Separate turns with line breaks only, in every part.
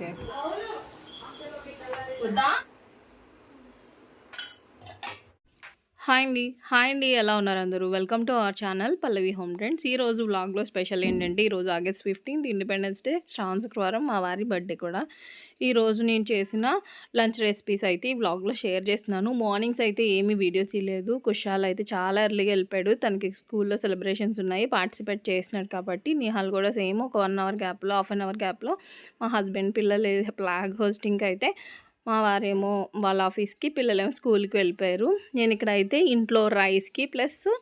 Okay.
Hi అండి. Hi అండి. ఎలా ఉన్నారు అందరూ? Welcome to our channel Pallavi home trends ఈ రోజు వ్లాగ్లో స్పెషల్ ఏంటంటే ఈరోజు August fifteenth independence day Shravana Shukravaram మా వారి బర్త్డే కూడా. ఈ రోజు నేను చేసిన లంచ్ రెసిపీస్ అయితే ఈ వ్లాగ్లో షేర్ చేస్తున్నాను. మార్నింగ్స్ అయితే ఏమీ వీడియో తీయలేదు. కుషాల్ అయితే చాలా ఎర్లీగా వెళ్ళిపోయాడు. తనకి స్కూల్లో సెలబ్రేషన్స్ ఉన్నాయి. పార్టిసిపేట్ చేసినాడు కాబట్టి నిహాల్ కూడా సేమ్ ఒక వన్ అవర్ గ్యాప్లో హాఫ్ అన్ అవర్ గ్యాప్లో మా హస్బెండ్ పిల్లలు ఫ్లాగ్ హోస్టింగ్కి అయితే మా వారేమో వాళ్ళ ఆఫీస్కి పిల్లలేమో స్కూల్కి వెళ్ళిపోయారు. నేను ఇక్కడ అయితే ఇంట్లో రైస్కి ప్లస్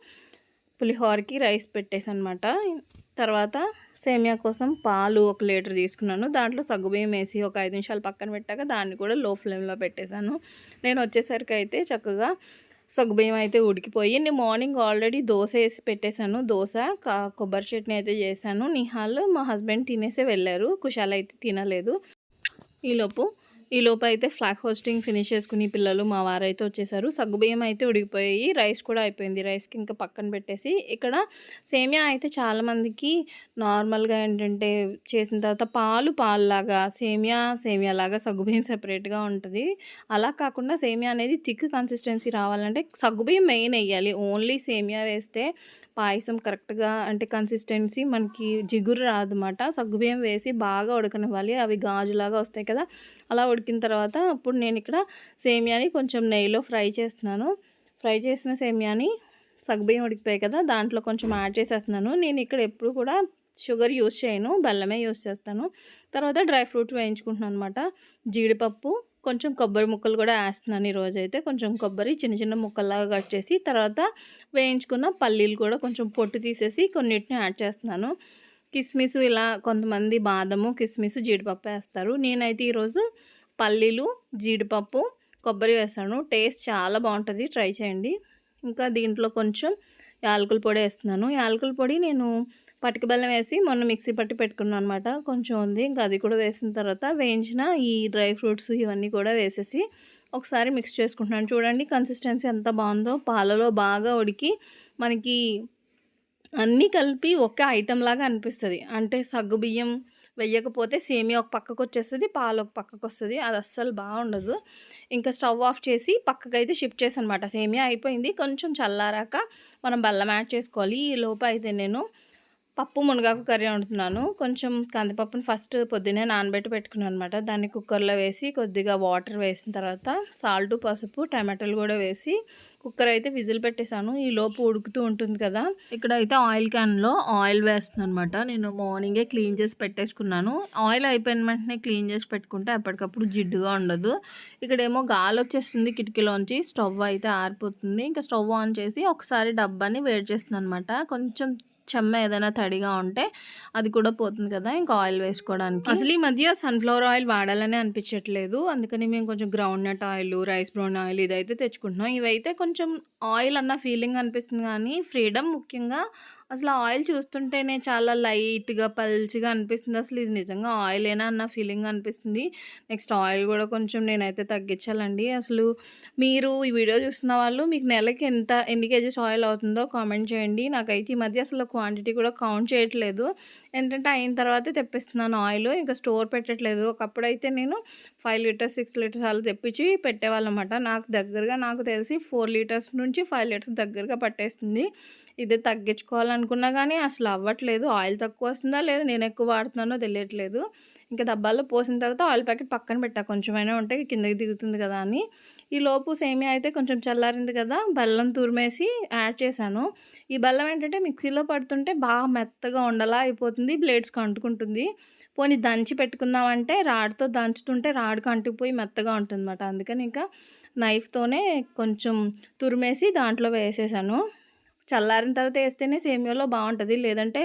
పులిహోరకి రైస్ పెట్టేసి అనమాట తర్వాత సేమియా కోసం పాలు ఒక లీటర్ తీసుకున్నాను. దాంట్లో సగ్గుబియ్యం వేసి ఒక ఐదు నిమిషాలు పక్కన పెట్టాక దాన్ని కూడా లో ఫ్లేమ్లో పెట్టేశాను. నేను వచ్చేసరికి అయితే చక్కగా సగ్గుబియ్యం అయితే ఉడికిపోయి నేను మార్నింగ్ ఆల్రెడీ దోశ వేసి పెట్టేశాను. దోశ కా- కొబ్బరి చట్నీ అయితే చేశాను. నిహాల్ మా హస్బెండ్ తినేసే వెళ్ళారు. కుషాల్ అయితే తినలేదు. ఈలోపు ఈ లోపు అయితే ఫ్లాగ్ హోస్టింగ్ ఫినిష్ చేసుకుని పిల్లలు మా వారైతే వచ్చేసారు. సగ్గుబియ్యం అయితే ఉడిగిపోయి రైస్ కూడా అయిపోయింది. రైస్కి ఇంకా పక్కన పెట్టేసి ఇక్కడ సేమియా అయితే చాలామందికి నార్మల్గా ఏంటంటే చేసిన తర్వాత పాలు పాలులాగా సేమియా సేమియా లాగా సగ్గుబియ్యం సెపరేట్గా ఉంటుంది. అలా కాకుండా సేమియా అనేది థిక్ కన్సిస్టెన్సీ రావాలంటే సగ్గుబియ్యం మెయిన్ వేయాలి ఓన్లీ సేమియా వేస్తే పాయసం కరెక్ట్గా అంటే కన్సిస్టెన్సీ మనకి జిగురు రాదన్నమాట. సగ్గుబియ్యం వేసి బాగా ఉడకనివ్వాలి. అవి గాజులాగా వస్తాయి కదా. అలా ఉడికిన తర్వాత అప్పుడు నేను ఇక్కడ సేమియాని కొంచెం నెయ్యిలో ఫ్రై చేస్తున్నాను. ఫ్రై చేసిన సేమియాని సగ్గుబియ్యం ఉడికిపోయాయి కదా. దాంట్లో కొంచెం యాడ్ చేసేస్తున్నాను. నేను ఇక్కడ ఎప్పుడు కూడా షుగర్ యూస్ చేయను. బెల్లమే యూస్ చేస్తాను. తర్వాత డ్రై ఫ్రూట్స్ వేయించుకుంటున్నాను అనమాట జీడిపప్పు కొంచెం కొబ్బరి ముక్కలు కూడా వేస్తున్నాను ఈరోజు అయితే కొంచెం కొబ్బరి చిన్న చిన్న ముక్కల్లాగా కట్ చేసి తర్వాత వేయించుకున్న పల్లీలు కూడా కొంచెం పొట్టు తీసేసి కొన్నిటిని యాడ్ చేస్తున్నాను. కిస్మిస్ ఇలా కొంతమంది బాదము కిస్మిస్ జీడిపప్పు వేస్తారు. నేనైతే ఈరోజు పల్లీలు జీడిపప్పు కొబ్బరి వేస్తాను టేస్ట్ చాలా బాగుంటుంది. ట్రై చేయండి. ఇంకా దీంట్లో కొంచెం యాలకుల పొడి వేస్తున్నాను. యాలకుల పొడి నేను పటిక బెల్లం వేసి మొన్న మిక్సీ పట్టి పెట్టుకున్నాను అనమాట కొంచెం ఉంది. ఇంకా అది కూడా వేసిన తర్వాత వేయించిన ఈ డ్రై ఫ్రూట్స్ ఇవన్నీ కూడా వేసేసి ఒకసారి మిక్స్ చేసుకుంటున్నాను. చూడండి కన్సిస్టెన్సీ ఎంత బాగుందో. పాలలో బాగా ఉడికి మనకి అన్నీ కలిపి ఒకే ఐటెం లాగా అనిపిస్తుంది. అంటే సగ్గుబియ్యం వెయ్యకపోతే సేమియా ఒక పక్కకు వచ్చేస్తుంది పాలు ఒక పక్కకు వస్తుంది అది అస్సలు బాగుండదు. ఇంకా స్టవ్ ఆఫ్ చేసి పక్కకైతే షిఫ్ట్ చేసి అనమాట సేమియా అయిపోయింది కొంచెం చల్లారాక మనం బెల్లం యాడ్ చేసుకోవాలి. ఈ లోపు అయితే నేను పప్పు మునగాకు కర్రీ వండుతున్నాను. కొంచెం కందిపప్పుని ఫస్ట్ పొద్దున్నే నానబెట్టి పెట్టుకున్నాను అనమాట దాన్ని కుక్కర్లో వేసి కొద్దిగా వాటర్ వేసిన తర్వాత సాల్ట్ పసుపు టమాటాలు కూడా వేసి కుక్కర్ అయితే విజిల్ పెట్టేశాను. ఈ లోపు ఉడుకుతూ ఉంటుంది కదా. ఇక్కడ అయితే ఆయిల్ క్యాన్లో ఆయిల్ వేస్తున్నాను అనమాట నేను మార్నింగే క్లీన్ చేసి పెట్టేసుకున్నాను. ఆయిల్ అయిపోయిన వెంటనే క్లీన్ చేసి పెట్టుకుంటే ఎప్పటికప్పుడు జిడ్డుగా ఉండదు. ఇక్కడేమో గాలి వచ్చేస్తుంది కిటికీలోంచి. స్టవ్ అయితే ఆరిపోతుంది. ఇంకా స్టవ్ ఆన్ చేసి ఒకసారి డబ్బాని వేడి చేస్తున్నాను అనమాట కొంచెం చెమ్మ ఏదైనా తడిగా ఉంటే అది కూడా పోతుంది కదా ఇంకా ఆయిల్ వేసుకోవడానికి. అసలు ఈ మధ్య సన్ఫ్లవర్ ఆయిల్ వాడాలని అనిపించట్లేదు. అందుకని మేము కొంచెం groundnut oil rice bran oil ఇదైతే తెచ్చుకుంటున్నాం. ఇవైతే కొంచెం ఆయిల్ అన్న ఫీలింగ్ అనిపిస్తుంది కానీ ఫ్రీడమ్ ముఖ్యంగా అసలు ఆయిల్ చూస్తుంటేనే చాలా లైట్గా పల్చిగా అనిపిస్తుంది. అసలు ఇది నిజంగా ఆయిలేనా అన్న ఫీలింగ్ అనిపిస్తుంది. నెక్స్ట్ ఆయిల్ కూడా కొంచెం నేనైతే తగ్గించాలండి. అసలు మీరు ఈ వీడియో చూస్తున్న వాళ్ళు మీకు నెలకి ఎంత ఎన్ని కేజీస్ ఆయిల్ అవుతుందో కామెంట్ చేయండి. నాకైతే ఈ మధ్య అసలు క్వాంటిటీ కూడా కౌంట్ చేయట్లేదు. ఏంటంటే అయిన తర్వాతే తెప్పిస్తున్నాను ఆయిల్. ఇంకా స్టోర్ పెట్టట్లేదు. ఒకప్పుడైతే నేను ఫైవ్ లీటర్స్ సిక్స్ లీటర్స్ అలా తెప్పించి పెట్టేవాళ్ళమాట నాకు దగ్గరగా నాకు తెలిసి ఫోర్ లీటర్స్ నుంచి ఫైవ్ లీటర్స్ దగ్గరగా పట్టేస్తుంది. ఇది అనుకున్నా కానీ అసలు అవ్వట్లేదు. ఆయిల్ తక్కువ వస్తుందా లేదా నేను ఎక్కువ వాడుతున్నానో తెలియట్లేదు. ఇంకా డబ్బాల్లో పోసిన తర్వాత ఆయిల్ ప్యాకెట్ పక్కన పెట్టా. కొంచెమైనా ఉంటే కిందకి దిగుతుంది కదా అని. ఈ లోపు సేమియా అయితే కొంచెం చల్లారింది కదా బెల్లం తురిమేసి యాడ్ చేశాను. ఈ బెల్లం ఏంటంటే మిక్సీలో పడుతుంటే బాగా మెత్తగా ఉండలా అయిపోతుంది బ్లేడ్స్కి అంటుకుంటుంది పోనీ దంచి పెట్టుకుందామంటే రాడ్తో దంచుతుంటే రాడ్ అంటుకుపోయి మెత్తగా ఉంటుంది అనమాట అందుకని ఇంకా నైఫ్తోనే కొంచెం తురిమేసి దాంట్లో వేసేసాను. చల్లారిన తర్వాత వేస్తేనే సేమియాలో బాగుంటుంది. లేదంటే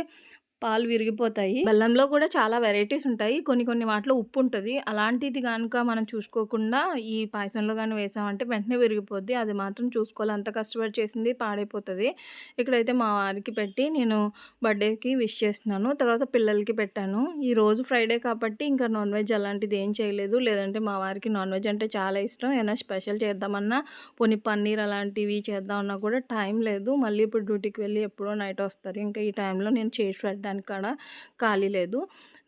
పాలు విరిగిపోతాయి. బెల్లంలో కూడా చాలా వెరైటీస్ ఉంటాయి. కొన్ని కొన్ని వాటిలో ఉప్పు ఉంటుంది. అలాంటిది కనుక మనం చూసుకోకుండా ఈ పాయసంలో కానీ వేసామంటే వెంటనే విరిగిపోద్ది. అది మాత్రం చూసుకోవాలి. అంత కష్టపడి చేసింది పాడైపోతుంది. ఇక్కడైతే మా వారికి పెట్టి నేను బర్త్డేకి విష్ చేస్తున్నాను. తర్వాత పిల్లలకి పెట్టాను. ఈ రోజు ఫ్రైడే కాబట్టి ఇంకా నాన్ వెజ్ అలాంటిది ఏం చేయలేదు. లేదంటే మా వారికి నాన్ వెజ్ అంటే చాలా ఇష్టం. ఏదైనా స్పెషల్ చేద్దామన్నా పోనీ పన్నీర్ అలాంటివి చేద్దామన్నా కూడా టైం లేదు. మళ్ళీ ఇప్పుడు డ్యూటీకి వెళ్ళి ఎప్పుడో నైట్ వస్తారు. ఇంకా ఈ టైంలో నేను చేసి పెట్టాను చేయడానికి ఖాళీ లేదు.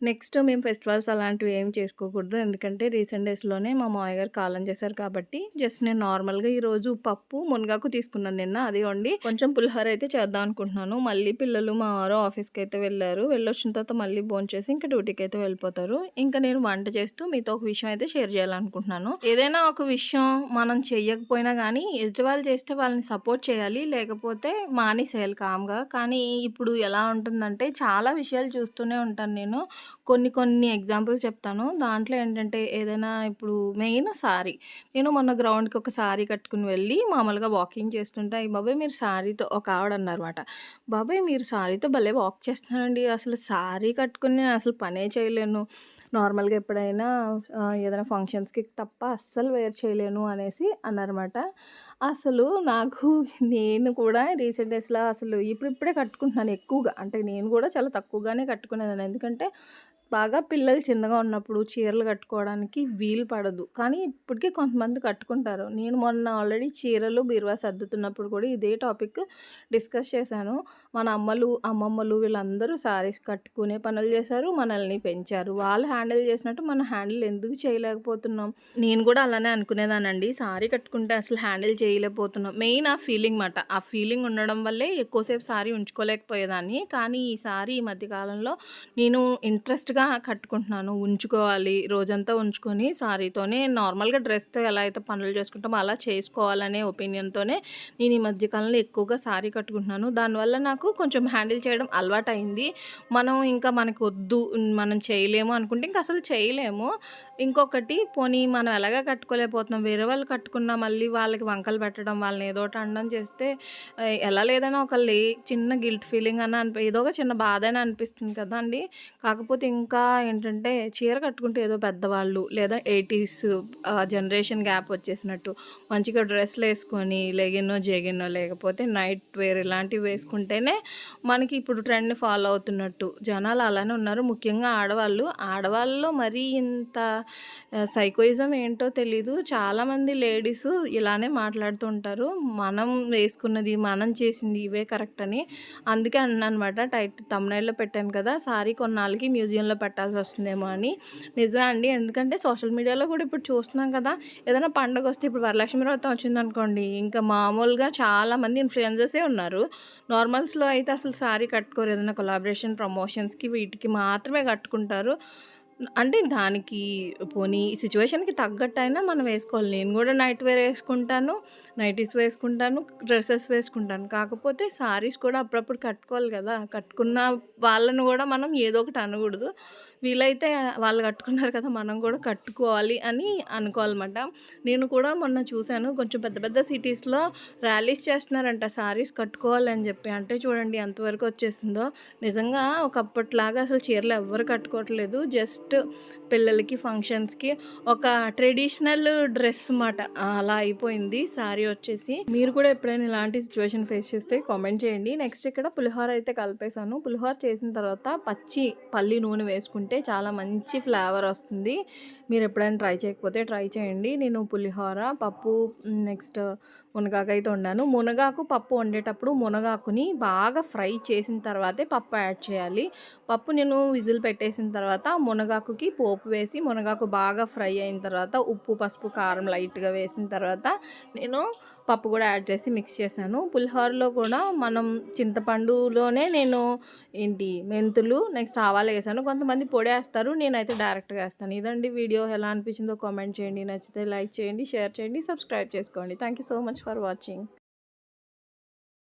నెక్స్ట్ మేము ఫెస్టివల్స్ అలాంటివి ఏం చేసుకోకూడదు. ఎందుకంటే రీసెంట్ డేస్లోనే మా మామయ్య గారు కాలం చేశారు కాబట్టి జస్ట్ నేను నార్మల్గా ఈరోజు పప్పు మునగాకు తీసుకున్నాను నిన్న. అది వండి కొంచెం పులిహోర అయితే చేద్దాం అనుకుంటున్నాను. మళ్ళీ పిల్లలు మా వారు ఆఫీస్కి అయితే వెళ్ళారు. వెళ్ళొచ్చిన తర్వాత మళ్ళీ భోజనం చేసి ఇంకా డ్యూటీకి అయితే వెళ్ళిపోతారు. ఇంకా నేను వంట చేస్తూ మీతో ఒక విషయం అయితే షేర్ చేయాలనుకుంటున్నాను. ఏదైనా ఒక విషయం మనం చెయ్యకపోయినా కానీ ఎదుటివాళ్ళు చేస్తే వాళ్ళని సపోర్ట్ చేయాలి. లేకపోతే మానేసేయాలి కామ్గా. కానీ ఇప్పుడు ఎలా ఉంటుందంటే చాలా విషయాలు చూస్తూనే ఉంటాను నేను. కొన్ని కొన్ని ఎగ్జాంపుల్స్ చెప్తాను. దాంట్లో ఏంటంటే ఏదైనా ఇప్పుడు మెయిన్ సారీ. నేను మొన్న గ్రౌండ్కి ఒక సారీ కట్టుకుని వెళ్ళి మామూలుగా వాకింగ్ చేస్తుంటే ఈ బాబాయ్ మీరు సారీతో ఒక ఆవిడ అన్నారన్నమాట. బాబాయ్ మీరు సారీతో భలే వాక్ చేస్తున్నారండి. అసలు సారీ కట్టుకుని నేను అసలు పనే చేయలేను. నార్మల్గా ఎప్పుడైనా ఏదైనా ఫంక్షన్స్కి తప్ప అస్సలు వేర్ చేయలేను అనేసి అన్నారన్నమాట. అసలు నాకు నేను కూడా రీసెంట్ డేస్లో అసలు ఇప్పుడిప్పుడే కట్టుకుంటున్నాను ఎక్కువగా. అంటే నేను కూడా చాలా తక్కువగానే కట్టుకునేదాన్ని ఎందుకంటే బాగా పిల్లలు చిన్నగా ఉన్నప్పుడు చీరలు కట్టుకోవడానికి వీలు పడదు. కానీ ఇప్పటికీ కొంతమంది కట్టుకుంటారు. నేను మొన్న ఆల్రెడీ చీరలు బీరువా సర్దుతున్నప్పుడు కూడా ఇదే టాపిక్ డిస్కస్ చేశాను. మన అమ్మలు అమ్మమ్మలు వీళ్ళందరూ శారీస్ కట్టుకునే పనులు చేశారు మనల్ని పెంచారు. వాళ్ళు హ్యాండిల్ చేసినట్టు మనం హ్యాండిల్ ఎందుకు చేయలేకపోతున్నాం? నేను కూడా అలానే అనుకునేదానండి. సారీ కట్టుకుంటే అసలు హ్యాండిల్ చేయలేకపోతున్నాం. మెయిన్ ఆ ఫీలింగ్ మాట. ఆ ఫీలింగ్ ఉండడం వల్లే ఎక్కువసేపు సారీ ఉంచుకోలేకపోయేదాన్ని. కానీ ఈ సారీ ఈ మధ్యకాలంలో నేను ఇంట్రెస్ట్ మంచిగా కట్టుకుంటున్నాను. ఉంచుకోవాలి. రోజంతా ఉంచుకొని సారీతోనే నార్మల్గా డ్రెస్తో ఎలా అయితే పనులు చేసుకుంటామో అలా చేసుకోవాలనే ఒపీనియన్తోనే నేను ఈ మధ్యకాలంలో ఎక్కువగా సారీ కట్టుకుంటున్నాను. దానివల్ల నాకు కొంచెం హ్యాండిల్ చేయడం అలవాటు అయింది మనం ఇంకా మనకు వద్దు మనం చేయలేము అనుకుంటే ఇంకా అసలు చేయలేము. ఇంకొకటి పోనీ మనం ఎలాగా కట్టుకోలేకపోతున్నాం. వేరే వాళ్ళు కట్టుకున్నా మళ్ళీ వాళ్ళకి వంకలు పెట్టడం వాళ్ళని ఏదో ఒకటి అనడం చేస్తే ఎలా లేదైనా ఒక లే చిన్న గిల్ట్ ఫీలింగ్ అని అనిపి ఏదో ఒక చిన్న బాధ అని అనిపిస్తుంది కదా అండి కాకపోతే ఇంకా ఏంటంటే చీర కట్టుకుంటే ఏదో పెద్దవాళ్ళు లేదా ఎయిటీస్ జనరేషన్ గ్యాప్ వచ్చేసినట్టు మంచిగా డ్రెస్లు వేసుకొని లెగినో జెగినో లేకపోతే నైట్ వేర్ ఇలాంటివి వేసుకుంటేనే మనకి ఇప్పుడు ట్రెండ్ ఫాలో అవుతున్నట్టు. జనాలు అలానే ఉన్నారు. ముఖ్యంగా ఆడవాళ్ళు. ఆడవాళ్ళలో మరీ ఇంత సైకోయిజం ఏంటో తెలీదు. చాలామంది లేడీస్ ఇలానే మాట్లాడుతూ ఉంటారు మనం వేసుకున్నది మనం చేసింది ఇవే కరెక్ట్ అని. అందుకే అన్నమాట టైట్ తమ్నైల్లో పెట్టాను కదా సారీ కొన్నాళ్ళకి మ్యూజియంలో పెట్టాల్సి వస్తుందేమో అని. నిజమే అండి. ఎందుకంటే సోషల్ మీడియాలో కూడా ఇప్పుడు చూస్తున్నాం కదా ఏదైనా పండగ వస్తే ఇప్పుడు వరలక్ష్మి వ్రతం వచ్చిందనుకోండి ఇంకా మామూలుగా చాలామంది ఇన్ఫ్లుయెన్సర్సే ఉన్నారు. నార్మల్స్లో అయితే అసలు సారీ కట్టుకోరు. ఏదైనా కొలాబరేషన్ ప్రమోషన్స్కి వీటికి మాత్రమే కట్టుకుంటారు. అంటే దానికి పోనీ సిచ్యువేషన్కి తగ్గట్టు అయినా మనం వేసుకోవాలి. నేను కూడా నైట్ వేర్ వేసుకుంటాను నైటీస్ వేసుకుంటాను డ్రెస్సెస్ వేసుకుంటాను. కాకపోతే శారీస్ కూడా అప్పుడప్పుడు కట్టుకోవాలి కదా. కట్టుకున్న వాళ్ళను కూడా మనం ఏదో ఒకటి అనకూడదు. వీలైతే వాళ్ళు కట్టుకున్నారు కదా మనం కూడా కట్టుకోవాలి అని అనుకోవాలన్నమాట. నేను కూడా మొన్న చూశాను కొంచెం పెద్ద పెద్ద సిటీస్లో ర్యాలీస్ చేస్తున్నారంట. సారీస్ కట్టుకోవాలని చెప్పి. అంటే చూడండి ఎంతవరకు వచ్చేసిందో నిజంగా ఒకప్పట్లాగా అసలు చీరలు ఎవ్వరు కట్టుకోవట్లేదు. జస్ట్ పిల్లలకి ఫంక్షన్స్కి ఒక ట్రెడిషనల్ డ్రెస్ అన్నమాట. అలా అయిపోయింది. శారీ వచ్చేసి. మీరు కూడా ఎప్పుడైనా ఇలాంటి సిచ్యువేషన్ ఫేస్ చేస్తే కామెంట్ చేయండి. నెక్స్ట్ ఇక్కడ పులిహోర అయితే కలిపేశాను. పులిహోర చేసిన తర్వాత పచ్చి పల్లి నూనె వేసుకుంటే చాలా మంచి ఫ్లేవర్ వస్తుంది. మీరు ఎప్పుడైనా ట్రై చేయకపోతే ట్రై చేయండి. నేను పులిహోర పప్పు నెక్స్ట్ మునగాకు అయితే వండాను. మునగాకు పప్పు వండేటప్పుడు మునగాకుని బాగా ఫ్రై చేసిన తర్వాతే పప్పు యాడ్ చేయాలి. పప్పు నేను విజిల్ పెట్టేసిన తర్వాత మునగాకుకి పోపు వేసి మునగాకు బాగా ఫ్రై అయిన తర్వాత ఉప్పు పసుపు కారం లైట్గా వేసిన తర్వాత నేను పప్పు కూడా యాడ్ చేసి మిక్స్ చేశాను. పులిహోరలో కూడా మనం చింతపండులోనే నేను ఏంటి మెంతులు నెక్స్ట్ ఆవాలు వేసాను. కొంతమంది పొడి వేస్తారు నేనైతే డైరెక్ట్గా వేస్తాను. ఇదండి వీడియో. ఎలా అనిపించిందో కామెంట్ చేయండి. నచ్చితే లైక్ చేయండి షేర్ చేయండి సబ్స్క్రైబ్ చేసుకోండి. Thank you so much for watching.